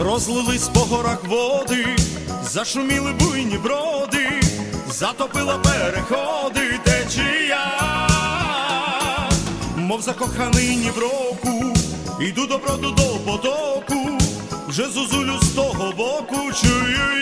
Розлились по горах води, зашуміли буйні броди, затопила переходи течія, мов закоханий ні в року, іду до броду до потоку, вже зозулю з того боку чую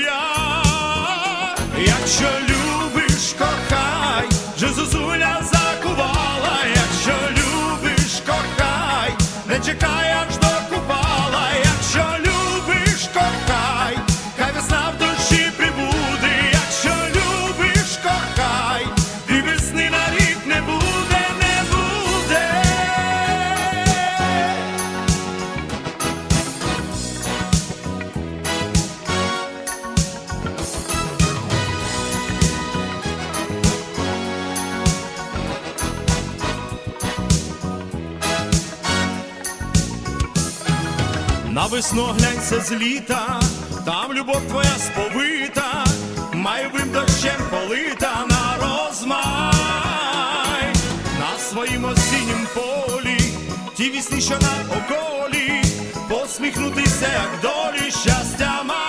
На весну глянься з літа, там любов твоя сповита, майовим дощем полита на розмай, на своїм осіннім полі, ті вісні, що на околі, посміхнутися, як долі щастя май,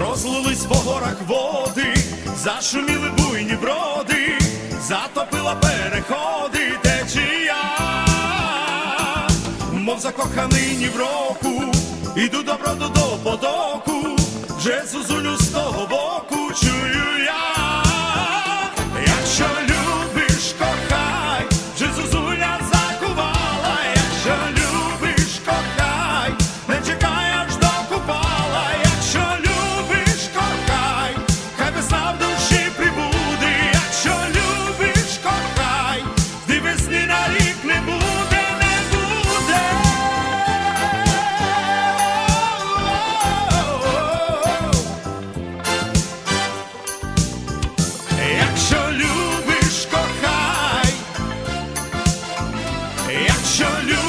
Розлились по горах води, зашуміли буйні броди, затопила переходи течія, мов закоханий ні в року, іду доброду до потоку, вже зузулю з того боку чую your new